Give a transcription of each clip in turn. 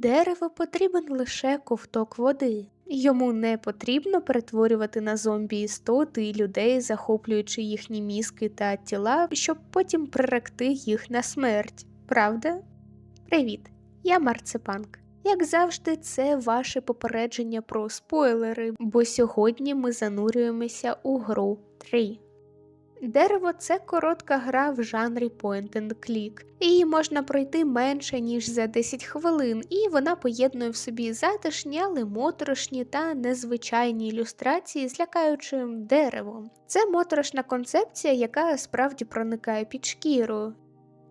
Дереву потрібен лише ковток води. Йому не потрібно перетворювати на зомбі істоти і людей, захоплюючи їхні мізки та тіла, щоб потім приректи їх на смерть. Правда? Привіт, я Марципанк. Як завжди, це ваше попередження про спойлери, бо сьогодні ми занурюємося у гру 3. Дерево це коротка гра в жанрі point and click. Її можна пройти менше ніж за 10 хвилин, і вона поєднує в собі затишні, але моторошні та незвичайні ілюстрації з лякаючим деревом. Це моторошна концепція, яка справді проникає під шкіру.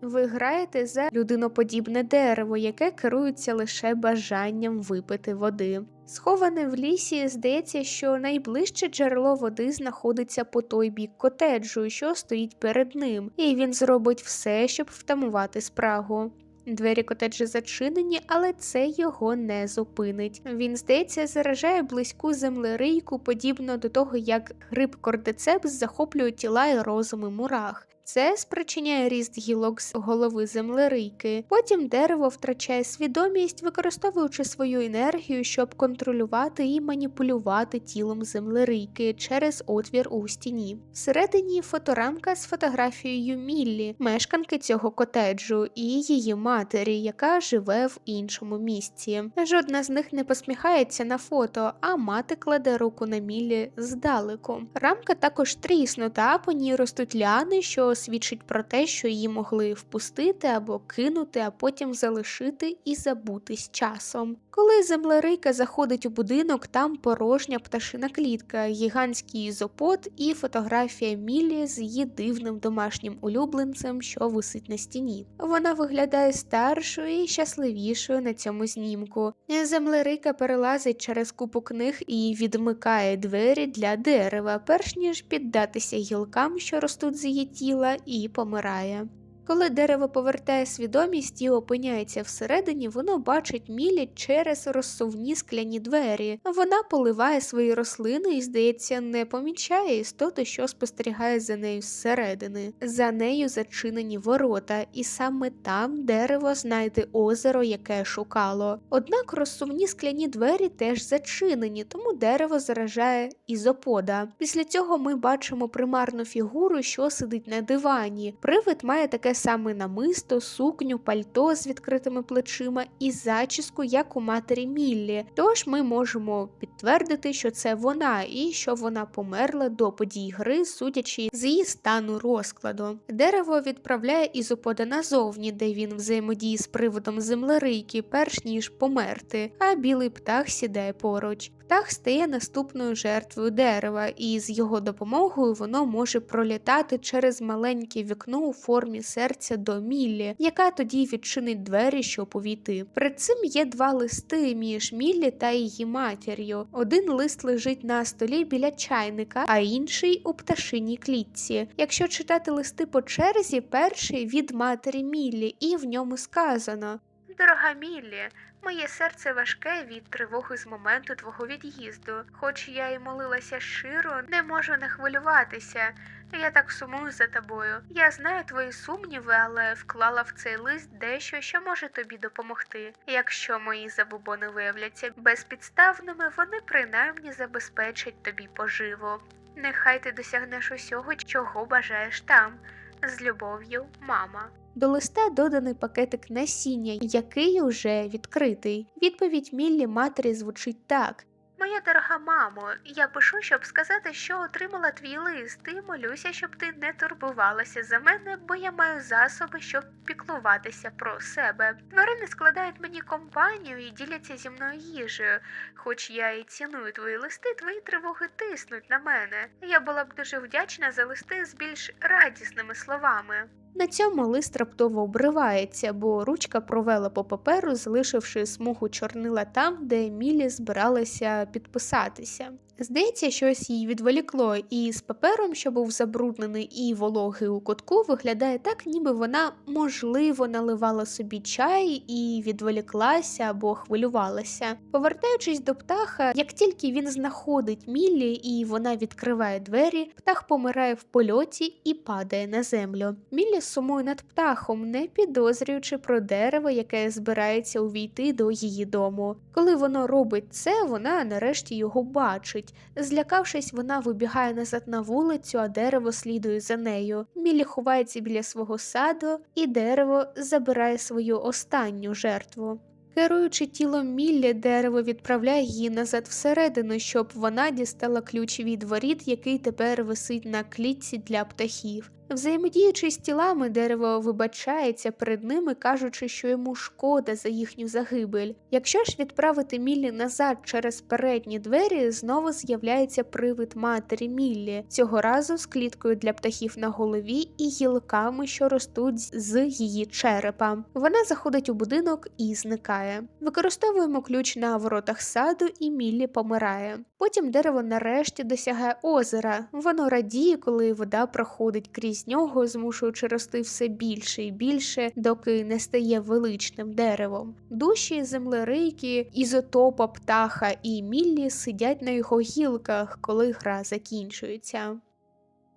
Ви граєте за людиноподібне дерево, яке керується лише бажанням випити води. Сховане в лісі, здається, що найближче джерело води знаходиться по той бік котеджу, що стоїть перед ним, і він зробить все, щоб втамувати спрагу. Двері котеджа зачинені, але це його не зупинить. Він, здається, заражає близьку землерийку, подібно до того, як гриб кордицепс захоплює тіла і розуми мурах. Це спричиняє ріст гілок з голови землерийки. Потім дерево втрачає свідомість, використовуючи свою енергію, щоб контролювати і маніпулювати тілом землерийки через отвір у стіні. Всередині фоторамка з фотографією Міллі, мешканки цього котеджу, і її матері, яка живе в іншому місці. Жодна з них не посміхається на фото, а мати кладе руку на Міллі здалеку. Рамка також тріснута, по ній ростуть ляни, що свідчить про те, що її могли впустити або кинути, а потім залишити і забути з часом. Коли землерийка заходить у будинок, там порожня пташина клітка, гігантський ізопод і фотографія Мілі з її дивним домашнім улюбленцем, що висить на стіні. Вона виглядає старшою і щасливішою на цьому знімку. Землерийка перелазить через купу книг і відмикає двері для дерева, перш ніж піддатися гілкам, що ростуть з її тіла, і помирає. Коли дерево повертає свідомість і опиняється всередині, воно бачить Мілі через розсувні скляні двері. Вона поливає свої рослини і, здається, не помічає істоти, що спостерігає за нею зсередини. За нею зачинені ворота, і саме там дерево знайде озеро, яке шукало. Однак розсувні скляні двері теж зачинені, тому дерево заражає ізопода. Після цього ми бачимо примарну фігуру, що сидить на дивані. Привид має таке саме намисто, сукню, пальто з відкритими плечима і зачіску, як у матері Міллі. Тож ми можемо підтвердити, що це вона і що вона померла до подій гри, судячи з її стану розкладу. Дерево відправляє ізопода назовні, де він взаємодіє з приводом землерийки, перш ніж померти, а білий птах сідає поруч. Птах стає наступною жертвою дерева, і з його допомогою воно може пролітати через маленьке вікно у формі серця до Міллі, яка тоді відчинить двері, щоб увійти. Перед цим є два листи між Міллі та її матір'ю. Один лист лежить на столі біля чайника, а інший у пташиній клітці. Якщо читати листи по черзі, перший від матері Міллі, і в ньому сказано. Дорога Міллі, моє серце важке від тривоги з моменту твого від'їзду. Хоч я й молилася щиро, не можу не хвилюватися. Я так сумую за тобою. Я знаю твої сумніви, але вклала в цей лист дещо, що може тобі допомогти. Якщо мої забобони виявляться безпідставними, вони принаймні забезпечать тобі поживу. Нехай ти досягнеш усього, чого бажаєш там. З любов'ю, мама. До листа доданий пакетик насіння, який уже відкритий. Відповідь Міллі матері звучить так. Моя дорога мамо, я пишу, щоб сказати, що отримала твій лист, і молюся, щоб ти не турбувалася за мене, бо я маю засоби, щоб піклуватися про себе. Тварини складають мені компанію і діляться зі мною їжею. Хоч я і ціную твої листи, твої тривоги тиснуть на мене. Я була б дуже вдячна за листи з більш радісними словами. На цьому лист раптово обривається, бо ручка провела по паперу, залишивши смугу чорнила там, де Мілі збиралася підписатися. Здається, щось їй відволікло, і з папером, що був забруднений і вологий у кутку, виглядає так, ніби вона, можливо, наливала собі чай і відволіклася або хвилювалася. Повертаючись до птаха, як тільки він знаходить Міллі і вона відкриває двері, птах помирає в польоті і падає на землю. Міллі сумує над птахом, не підозрюючи про дерево, яке збирається увійти до її дому. Коли воно робить це, вона нарешті його бачить. Злякавшись, вона вибігає назад на вулицю, а дерево слідує за нею. Мілі ховається біля свого саду, і дерево забирає свою останню жертву. Керуючи тілом Міллі, дерево відправляє її назад всередину, щоб вона дістала ключ від воріт, який тепер висить на клітці для птахів. Взаємодіючи з тілами, дерево вибачається перед ними, кажучи, що йому шкода за їхню загибель. Якщо ж відправити Міллі назад через передні двері, знову з'являється привид матері Міллі, цього разу з кліткою для птахів на голові і гілками, що ростуть з її черепа. Вона заходить у будинок і зникає. Використовуємо ключ на воротах саду, і Міллі помирає. Потім дерево нарешті досягає озера. Воно радіє, коли вода проходить крізь нього, змушуючи рости все більше і більше, доки не стає величним деревом. Душі землерийки, ізотопа, птаха і Міллі сидять на його гілках, коли гра закінчується.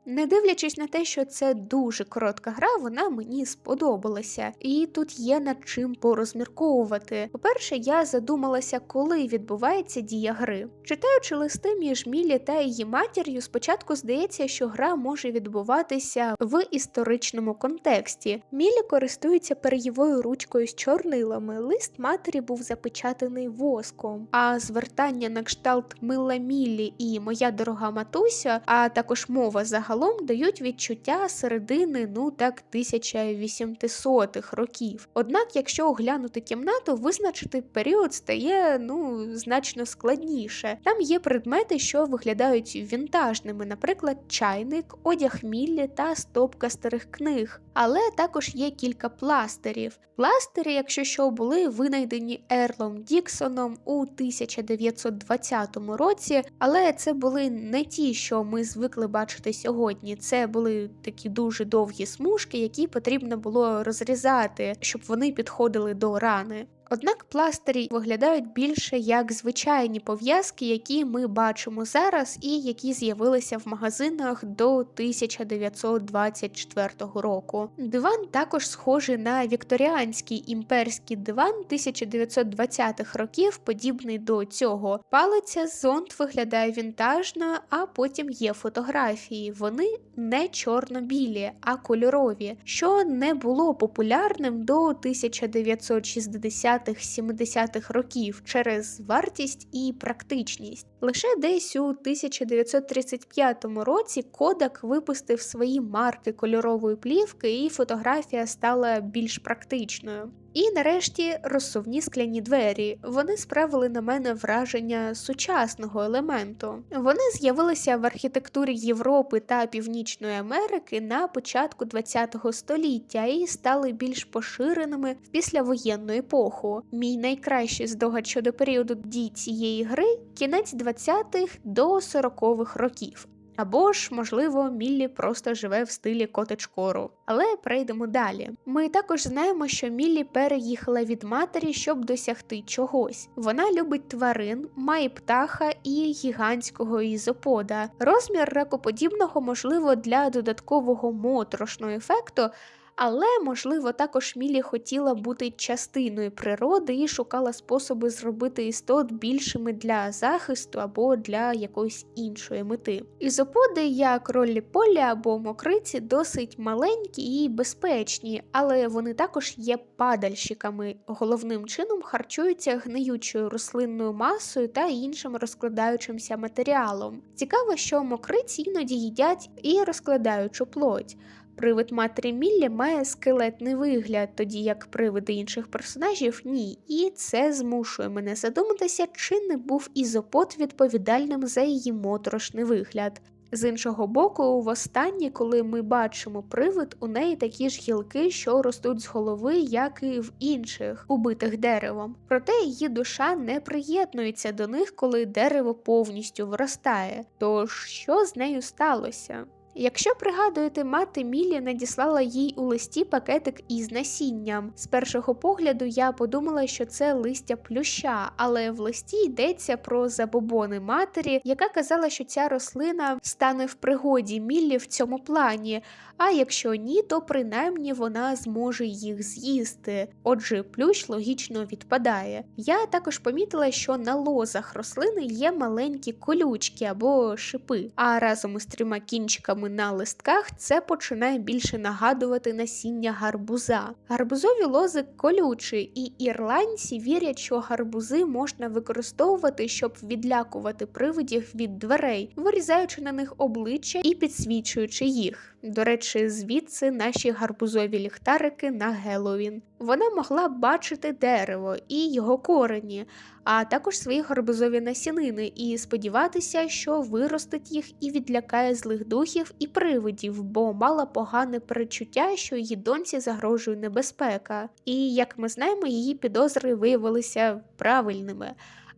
Не дивлячись на те, що це дуже коротка гра, вона мені сподобалася, і тут є над чим порозмірковувати. По-перше, я задумалася, коли відбувається дія гри. Читаючи листи між Мілі та її матір'ю, спочатку здається, що гра може відбуватися в історичному контексті. Мілі користується пер'євою ручкою з чорнилами. Лист матері був запечатаний воском, а звертання на кшталт Мила Міллі і Моя дорога матуся, а також мова загалом загалом дають відчуття середини, ну так 1800-х років. Однак, якщо оглянути кімнату, визначити період стає ну значно складніше. Там є предмети, що виглядають вінтажними, наприклад, чайник, одяг міллі та стопка старих книг. Але також є кілька пластирів. Пластирі, якщо що, були винайдені Ерлом Діксоном у 1920 році, але це були не ті, що ми звикли бачити сьогодні. Це були такі дуже довгі смужки, які потрібно було розрізати, щоб вони підходили до рани. Однак пластирі виглядають більше як звичайні пов'язки, які ми бачимо зараз, і які з'явилися в магазинах до 1924 року. Диван також схожий на вікторіанський імперський диван 1920-х років, подібний до цього. Палиця зонт виглядає вінтажно, а потім є фотографії. Вони не чорно-білі, а кольорові, що не було популярним до 1960 60-70-х років через вартість і практичність. Лише десь у 1935 році Кодак випустив свої марки кольорової плівки, і фотографія стала більш практичною. І нарешті розсувні скляні двері. Вони справили на мене враження сучасного елементу. Вони з'явилися в архітектурі Європи та Північної Америки на початку ХХ століття і стали більш поширеними в післявоєнну епоху. Мій найкращий здогад щодо періоду дій цієї гри кінець 20-х до 40-х років. Або ж, можливо, Міллі просто живе в стилі котечкору. Але прийдемо далі. Ми також знаємо, що Міллі переїхала від матері, щоб досягти чогось. Вона любить тварин, має птаха і гігантського ізопода. Розмір ракоподібного можливо для додаткового моторошного ефекту. Але, можливо, також Мілі хотіла бути частиною природи і шукала способи зробити істот більшими для захисту або для якоїсь іншої мети. Ізоподи, як ролі полі або мокриці, досить маленькі і безпечні, але вони також є падальщиками. Головним чином харчуються гниючою рослинною масою та іншим розкладаючимся матеріалом. Цікаво, що мокриці іноді їдять і розкладаючу плоть. Привид матері Міллі має скелетний вигляд, тоді як привиди інших персонажів ні. І це змушує мене задуматися, чи не був ізопот відповідальним за її моторошний вигляд. З іншого боку, востаннє, коли ми бачимо привид, у неї такі ж гілки, що ростуть з голови, як і в інших, убитих деревом. Проте її душа не приєднується до них, коли дерево повністю виростає. Тож що з нею сталося? Якщо пригадуєте, мати Мілі надіслала їй у листі пакетик із насінням. З першого погляду я подумала, що це листя плюща, але в листі йдеться про забобони матері, яка казала, що ця рослина стане в пригоді Міллі в цьому плані. А якщо ні, то принаймні вона зможе їх з'їсти. Отже, плющ логічно відпадає. Я також помітила, що на лозах рослини є маленькі колючки або шипи, а разом із трьома кінчиками на листках це починає більше нагадувати насіння гарбуза. Гарбузові лози колючі, і ірландці вірять, що гарбузи можна використовувати, щоб відлякувати привидів від дверей, вирізаючи на них обличчя і підсвічуючи їх. До речі, звідси наші гарбузові ліхтарики на Геловін. Вона могла бачити дерево і його корені, а також свої гарбузові насінини, і сподіватися, що виростить їх і відлякає злих духів і привидів, бо мала погане перечуття, що її доньці загрожує небезпека. І як ми знаємо, її підозри виявилися правильними.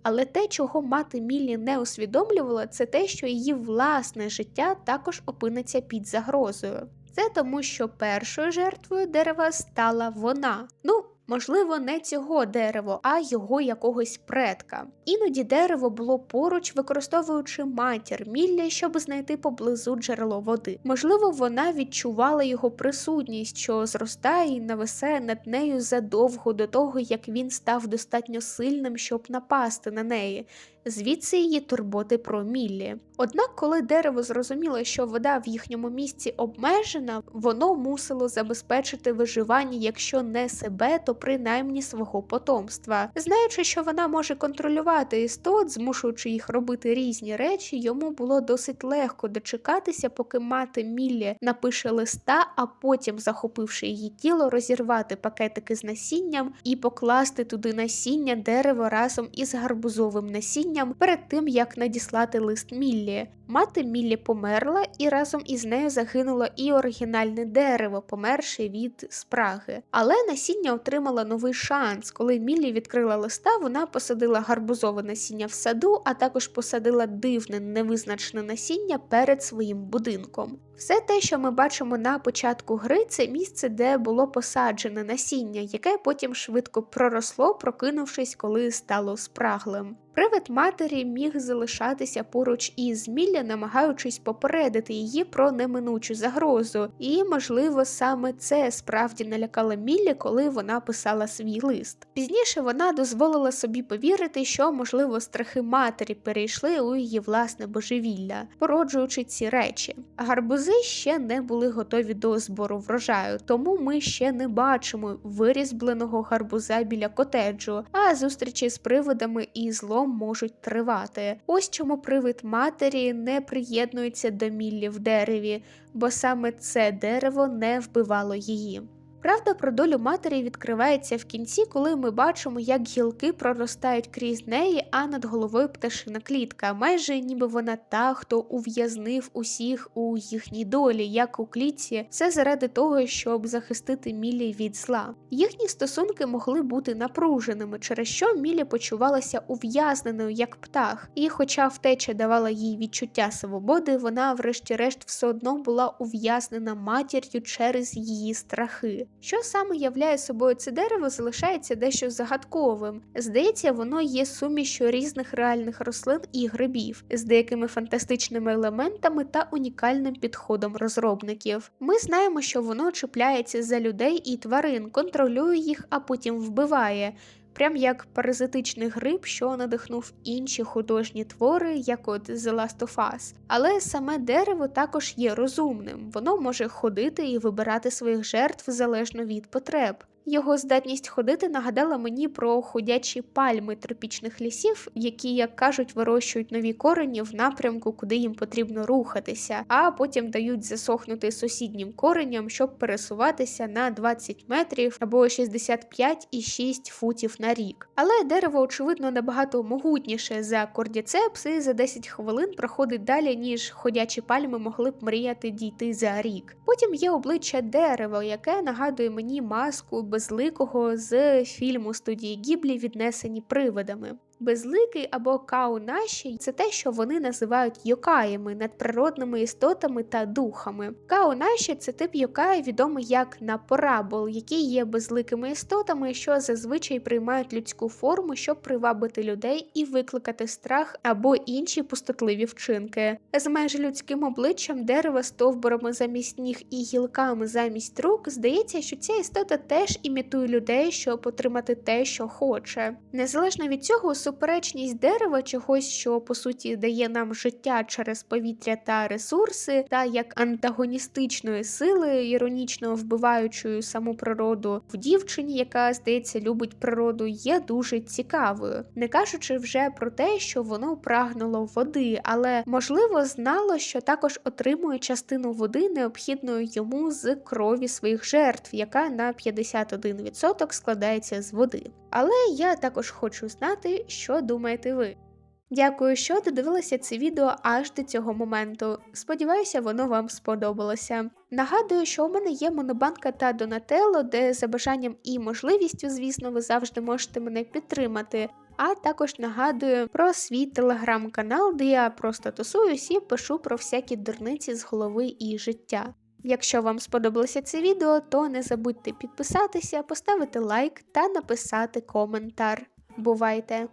Але те, чого мати Міллі не усвідомлювала, це те, що її власне життя також опиниться під загрозою. Це тому, що першою жертвою дерева стала вона. Ну, Можливо, не цього дерева, а його якогось предка. Іноді дерево було поруч, використовуючи матір Міллі, щоб знайти поблизу джерело води. Можливо, вона відчувала його присутність, що зростає і нависає над нею задовго до того, як він став достатньо сильним, щоб напасти на неї. Звідси її турботи про Міллі. Однак, коли дерево зрозуміло, що вода в їхньому місці обмежена, воно мусило забезпечити виживання, якщо не себе, то принаймні свого потомства. Знаючи, що вона може контролювати істот, змушуючи їх робити різні речі, йому було досить легко дочекатися, поки мати Міллі напише листа, а потім, захопивши її тіло, розірвати пакетики з насінням і покласти туди насіння дерева разом із гарбузовим насінням перед тим як надіслати лист Міллі. Мати Міллі померла, і разом із нею загинуло і оригінальне дерево, померше від спраги. Але насіння отримала новий шанс. Коли Міллі відкрила листа, вона посадила гарбузове насіння в саду, а також посадила дивне невизначене насіння перед своїм будинком. Все те, що ми бачимо на початку гри, це місце, де було посаджене насіння, яке потім швидко проросло, прокинувшись, коли стало спраглим. Привид матері міг залишатися поруч із Міллі, намагаючись попередити її про неминучу загрозу, і, можливо, саме це справді налякало Міллі, коли вона писала свій лист. Пізніше вона дозволила собі повірити, що, можливо, страхи матері перейшли у її власне божевілля, породжуючи ці речі. Гарбузи ще не були готові до збору врожаю, тому ми ще не бачимо вирізбленого гарбуза біля котеджу, а зустрічі з привидами і злом можуть тривати. Ось чому привид матері не приєднується до Міллі в дереві, бо саме це дерево не вбивало її. Правда про долю матері відкривається в кінці, коли ми бачимо, як гілки проростають крізь неї, а над головою пташина клітка, майже ніби вона та, хто ув'язнив усіх у їхній долі, як у клітці, все заради того, щоб захистити Мілі від зла. Їхні стосунки могли бути напруженими, через що Мілі почувалася ув'язненою як птах, і, хоча втеча давала їй відчуття свободи, вона, врешті-решт, все одно була ув'язнена матір'ю через її страхи. Що саме являє собою це дерево, залишається дещо загадковим. Здається, воно є сумішю різних реальних рослин і грибів з деякими фантастичними елементами та унікальним підходом розробників. Ми знаємо, що воно чіпляється за людей і тварин, контролює їх, а потім вбиває прям як паразитичний гриб, що надихнув інші художні твори, як от The Last of Us. Але саме дерево також є розумним, воно може ходити і вибирати своїх жертв залежно від потреб. Його здатність ходити нагадала мені про ходячі пальми тропічних лісів, які, як кажуть, вирощують нові корені в напрямку, куди їм потрібно рухатися, а потім дають засохнути сусіднім кореням, щоб пересуватися на 20 метрів або 65,6 футів на рік. Але дерево, очевидно, набагато могутніше за кордіцепс і за 10 хвилин проходить далі, ніж ходячі пальми могли б мріяти дійти за рік. Потім є обличчя дерева, яке нагадує мені маску безликого з фільму студії Гіблі, віднесені привидами. Безликий або каунаші це те, що вони називають йокаями, надприродними істотами та духами. Каунаші це тип йокая, відомий як напорабол, які є безликими істотами, що зазвичай приймають людську форму, щоб привабити людей і викликати страх або інші пустотливі вчинки. З майже людським обличчям дерева стовбурами замість ніг і гілками замість рук, здається, що ця істота теж імітує людей, щоб отримати те, що хоче. Незалежно від цього, суперечність дерева, чогось, що по суті дає нам життя через повітря та ресурси, та як антагоністичної сили, іронічно вбиваючою саму природу в дівчині, яка здається любить природу, є дуже цікавою, не кажучи вже про те, що воно прагнуло води, але можливо знало, що також отримує частину води, необхідної йому з крові своїх жертв, яка на 51% складається з води. Але я також хочу знати, що думаєте ви. Дякую, що додивилися це відео аж до цього моменту. Сподіваюся, воно вам сподобалося. Нагадую, що у мене є монобанка та Донателло, де за бажанням і можливістю, звісно, ви завжди можете мене підтримати. А також нагадую про свій телеграм-канал, де я просто тусуюсь і пишу про всякі дурниці з голови і життя. Якщо вам сподобалося це відео, то не забудьте підписатися, поставити лайк та написати коментар. Бувайте!